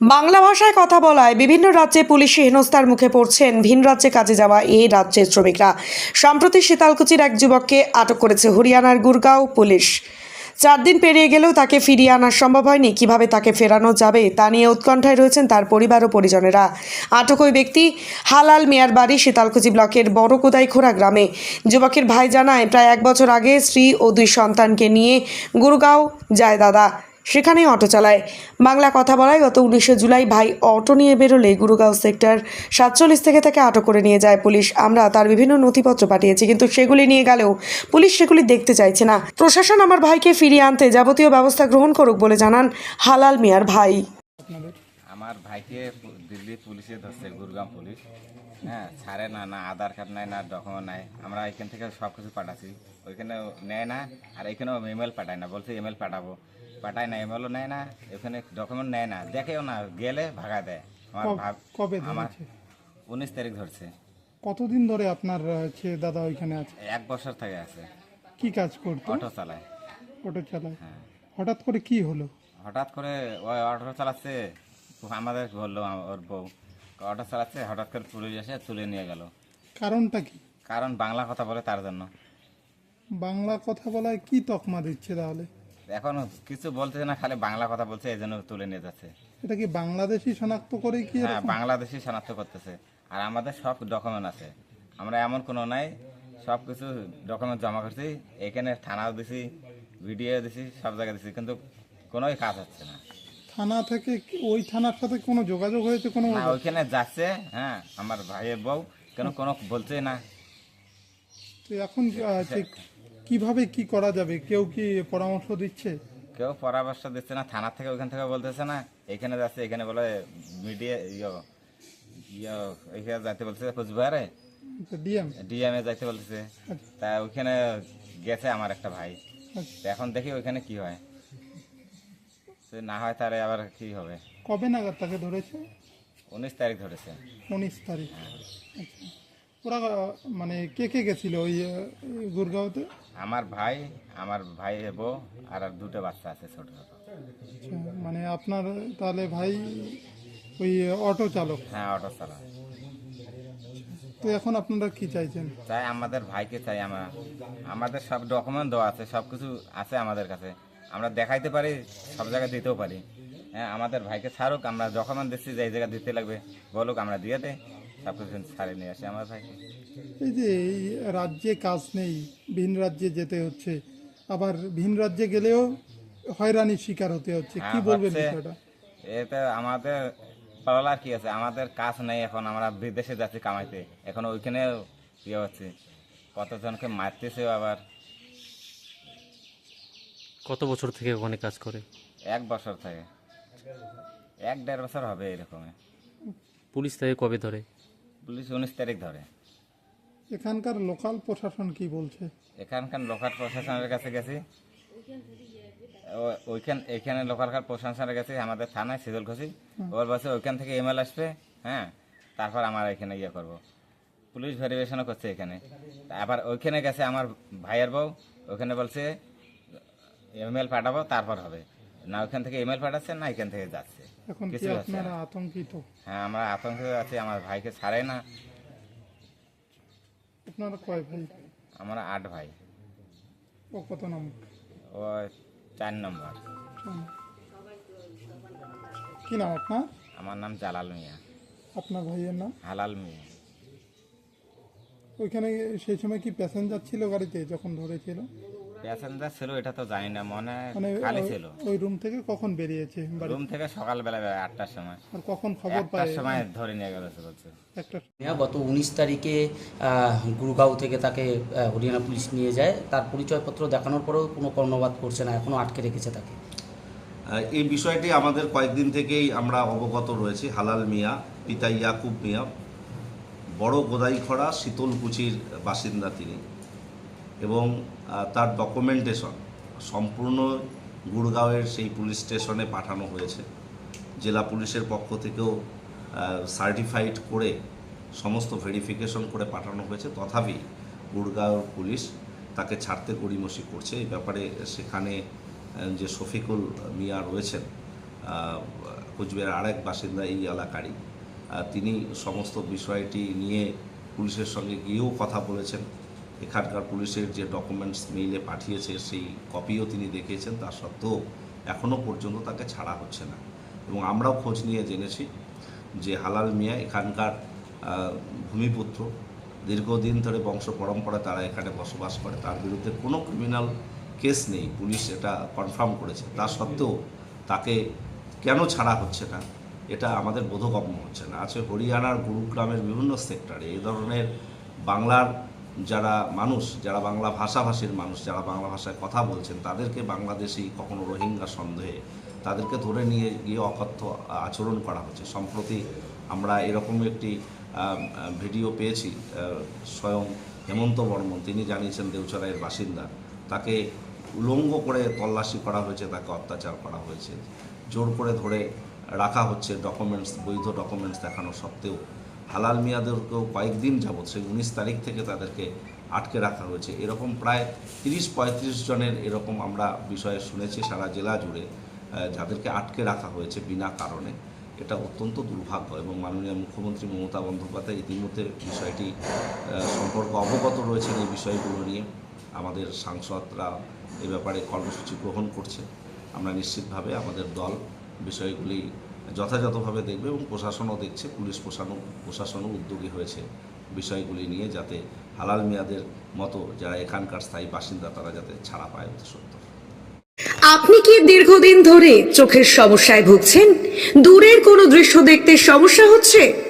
বাংলা ভাষায় কথা বলায় বিভিন্ন রাজ্যে পুলিশি হেনস্থার মুখে পড়ছেন। ভিন রাজ্যে কাজে যাওয়া এই রাজ্যের শ্রমিকরা। সম্প্রতি শীতালকুচির এক যুবককে আটক করেছে হরিয়ানার গুরগাঁও পুলিশ। চার দিন পেরিয়ে গেলেও তাকে ফিরিয়ে আনা সম্ভব হয়নি। কীভাবে তাকে ফেরানো যাবে তা নিয়ে উৎকণ্ঠায় রয়েছেন তার পরিবার ও পরিজনেরা। আটক ওই ব্যক্তি হালাল মিয়ার বাড়ি শীতালকুচি ব্লকের বড় কোদাইখোড়া গ্রামে। যুবকের ভাই জানায়, প্রায় এক বছর আগে স্ত্রী ও দুই সন্তানকে নিয়ে গুরগাঁও যায় দাদা। সেখানেই অটো চালায়। বাংলা কথা বলায়, গত উনিশে জুলাই ভাই অটো নিয়ে বেরোলে গুরুগাঁও সেক্টর সাতচল্লিশ থেকে তাকে আটক করে নিয়ে যায় পুলিশ। আমরা তার বিভিন্ন নথিপত্র পাঠিয়েছি, কিন্তু সেগুলি নিয়ে গেলেও পুলিশ সেগুলি দেখতে চাইছে না। প্রশাসন আমার ভাইকে ফিরিয়ে আনতে যাবতীয় ব্যবস্থা গ্রহণ করুক বলে জানান হালাল মিয়ার ভাই। আমার ভাইকে দিল্লি পুলিশে ধরছে গুরগাম পুলিশ। হ্যাঁ ছাড়ে না না আধার কার্ড নাই, না ডকুমেন্ট নাই। আমরা এখান থেকে সব কিছু পাঠাচ্ছি। ওইখানে নেয় না, আর এখানেও ইমেল পাঠায় না, বলছে ইমেল পাঠাবো। পাঠায় না ইমেলও নেয় না। এখানে ডকুমেন্ট নেয় না। দেখেও না গেলে ভাগা দেয়। আমার ভাব কবে আমার ধরেছে উনিশ তারিখ ধরছে। কতদিন ধরে আপনার হচ্ছে দাদা ওইখানে আছে? এক বছর থেকে আছে। কি কাজ করতো? অটো চালায়। অটো চালায়? হ্যাঁ। হঠাৎ করে কি হলো? হঠাৎ করে ওই অটো চালাচ্ছে আমাদের বলল আম- ওর বউ। অটো চালাচ্ছে হঠাৎ করে পুলিশ এসে তুলে নিয়ে গেল। কারণটা কি? কারণ বাংলা কথা বলে তার জন্য। বাংলা কথা বলায় কি তকমা দিচ্ছে তাহলে? এখন কিছু বলতেছে না খালি বাংলা কথা বলছে এই জন্য তুলে নিয়ে যাচ্ছে। এটা কি বাংলাদেশি শনাক্ত করে কি হ্যাঁ? বাংলাদেশি শনাক্ত করতেছে। আর আমাদের সব ডকুমেন্ট আছে। আমরা এমন কোনো নাই সব কিছু ডকুমেন্ট জমা করছি এখানে থানাও দিছি ভিডিও দিছি সব জায়গায় দিছি কিন্তু কোনোই কাজ হচ্ছে না। থানা থেকে ওই থানার সাথে কোনো যোগাযোগ হয়েছে কোনো না ওইখানে যাচ্ছে হ্যাঁ আমার ভাইয়ের বউ কেন কোনো বলছে না। তো এখন কীভাবে কি করা যাবে? কেউ কি পরামর্শ দিচ্ছে? কেউ পরামর্শ দিচ্ছে না থানা থেকে ওইখান থেকে বলতেছে না এখানে যাচ্ছে এখানে বলে মিডিয়া ইয়ে ইয়ে এখানে যাইতে বলছে কোচবিহারে। ডিএম? ডিএমএ যাইতে বলতেছে। তা ওইখানে গেছে আমার একটা ভাই। তা এখন দেখি ওইখানে কি হয়। সে না হয় তারে আবার কি হবে। কবে নাগাদ তাকে ধরেছে? উনিশ তারিখ ধরেছে। উনিশ তারিখ। আচ্ছা। ওরা মানে কে কে গেছিল ওই গুরগাঁওতে? আমার ভাই আমার ভাই বউ আর আর দুটো বাচ্চা আছে ছোট ছোট। আচ্ছা মানে আপনার তাহলে ভাই ওই অটো চালক? হ্যাঁ অটো চালা তো এখন আপনারা কি চাইছেন? চাই আমাদের ভাইকে চাই আমরা। আমাদের সব ডকুমেন্ট দেওয়া আছে সব কিছু আছে আমাদের কাছে। আমরা দেখাইতে পারি সব জায়গায় দিতেও পারি। হ্যাঁ আমাদের ভাইকে ছাড়ুক আমরা ডকুমেন্ট দিচ্ছি যে এই জায়গায় দিতে লাগবে বলুক আমরা দিয়ে দেয় নিয়ে আসি আমার ভাইকে এই যে এই রাজ্যে কাজ নেই ভিন রাজ্যে যেতে হচ্ছে আবার ভিন রাজ্যে গেলেও হয়রানির শিকার হতে হচ্ছে কি হ্যাঁ, বলবেন। বিষয়টা? এতে আমাদের পালার কি আছে? আমাদের কাজ নেই এখন আমরা বিদেশে যাচ্ছি কামাইতে। এখন ওইখানে ইয়ে হচ্ছে কতজনকে মারতেছে আবার। কত বছর থেকে ওখানে কাজ করে? এক বছর থেকে। এক দেড় বছর হবে এরকম। পুলিশ তাকে কবে ধরে? পুলিশ উনিশ তারিখ ধরে। এখানকার লোকাল প্রশাসন কি বলছে? এখানকার লোকাল প্রশাসনের কাছে গেছি। ওইখান এখানে লোকাল প্রশাসনের কাছে আমাদের থানায় সিজল খুশি ওর বলছে ওইখান থেকে ইমেল আসবে হ্যাঁ? তারপর আমার এখানে ইয়ে করব। পুলিশ ভেরিফিকেশনও করছে এখানে। আবার ওইখানে গেছে আমার ভাইয়ের বউ ওখানে বলছে ইমেল পাঠাবো তারপর হবে। না ওইখান থেকে ইমেল পাঠাচ্ছে না এখান থেকে যাচ্ছে। এখন কি কিছু হচ্ছে আপনারা আতঙ্কিত? হ্যাঁ আমরা আতঙ্কিত আছি আমার ভাইকে ছাড়ে না। আপনারা কয় ভাই? আমরা আট ভাই। ও কত নম্বর? ও চার নম্বর। কি নাম আপনার? আমার নাম জালাল মিয়া। আপনার ভাইয়ের নাম? হালাল মিয়া। ওইখানে সেই সময় কি প্যাসেঞ্জার ছিল গাড়িতে যখন ধরেছিল? প্যাসেঞ্জার ছিল এটা তো জানি না মনে হয় মানে খালি ছিল। ওই রুম থেকে কখন বেরিয়েছে বাড়ি? রুম থেকে সকালবেলা বেরোয় আটটার সময়। আর কখন খবর একটার পায়? সময় ধরে নিয়ে গেল একটা গত উনিশ তারিখে আহ, গুরগাঁও থেকে তাকে হরিয়ানা পুলিশ নিয়ে যায়। তার পরিচয়পত্র দেখানোর পরেও কোনো কর্ণপাত করছে না এখনও আটকে রেখেছে তাকে। এই বিষয়টি আমাদের কয়েকদিন থেকেই আমরা অবগত রয়েছি। হালাল মিয়া পিতা ইয়াকুব মিয়া বড় গোদাইখড়া শীতলকুচির বাসিন্দা তিনি। এবং তার ডকুমেন্টেশন সম্পূর্ণ গুড়গাঁওয়ের সেই পুলিশ স্টেশনে পাঠানো হয়েছে। জেলা পুলিশের পক্ষ থেকেও সার্টিফাইড করে সমস্ত ভেরিফিকেশন করে পাঠানো হয়েছে। তথাপি গুড়গাঁও পুলিশ তাকে ছাড়তে গড়িমসি করছে। এই ব্যাপারে সেখানে যে শফিকুল মিয়া রয়েছেন কোচবিহার আরেক বাসিন্দা এই এলাকারই তিনি সমস্ত বিষয়টি নিয়ে পুলিশের সঙ্গে গিয়েও কথা বলেছেন। এখানকার পুলিশের যে ডকুমেন্টস মেইলে পাঠিয়েছে, সেই কপিও তিনি দেখিয়েছেন। তা সত্ত্বেও এখনও পর্যন্ত তাকে ছাড়া হচ্ছে না। এবং আমরাও খোঁজ নিয়ে জেনেছি যে হালাল মিয়া এখানকার ভূমিপুত্র। দীর্ঘদিন ধরে বংশ পরম্পরা তারা এখানে বসবাস করে। তার বিরুদ্ধে কোনো ক্রিমিনাল কেস নেই। পুলিশ এটা কনফার্ম করেছে। তা সত্ত্বেও তাকে কেন ছাড়া হচ্ছে না? এটা আমাদের বোধগম্য হচ্ছে না। আছে হরিয়ানার গুরুগ্রামের বিভিন্ন সেক্টরে এই ধরনের বাংলার যারা মানুষ, যারা বাংলা ভাষাভাষীর মানুষ, যারা বাংলা ভাষায় কথা বলছেন, তাদেরকে বাংলাদেশি কখনো রোহিঙ্গা সন্দেহে, তাদেরকে ধরে নিয়ে গিয়ে অকথ্য আচরণ করা হচ্ছে। সম্প্রতি আমরা এরকম একটি ভিডিও পেয়েছি স্বয়ং হেমন্ত বর্মন, তিনি জানিয়েছেন দেউচড়াইয়ের বাসিন্দা, তাকে উলঙ্গ করে তল্লাশি করা হয়েছে, তাকে অত্যাচার করা হয়েছে। জোর করে ধরে রাখা হচ্ছে ডকুমেন্টস বৈধ ডকুমেন্টস দেখানো সত্ত্বেও। হালাল মিয়াদেরকেও কয়েকদিন যাবৎ, সেই উনিশ তারিখ থেকে তাদেরকে আটকে রাখা হয়েছে। এরকম প্রায় তিরিশ পঁয়ত্রিশ জনের এরকম আমরা বিষয়ে শুনেছি সারা জেলা জুড়ে যাদেরকে আটকে রাখা হয়েছে বিনা কারণে। এটা অত্যন্ত দুর্ভাগ্য এবং মাননীয় মুখ্যমন্ত্রী মমতা বন্দ্যোপাধ্যায় ইতিমধ্যে বিষয়টি সম্পর্কে অবগত রয়েছেন এই বিষয়গুলো নিয়ে। আমাদের সাংসদরা এ ব্যাপারে কর্মসূচি গ্রহণ করছে আমরা নিশ্চিতভাবে আমাদের দল বিষয়গুলি যথাযথভাবে দেখবে এবং প্রশাসনও দেখছে, পুলিশ প্রশাসনও প্রশাসনও উদ্যোগী হয়েছে বিষয়গুলি নিয়ে যাতে হালাল মেয়াদের মতো যারা এখানকার স্থায়ী বাসিন্দা তারা যাতে ছাড়া পায় অতি সত্য আপনি কি দীর্ঘদিন ধরে চোখের সমস্যায় ভুগছেন? দূরের কোনো দৃশ্য দেখতে সমস্যা হচ্ছে?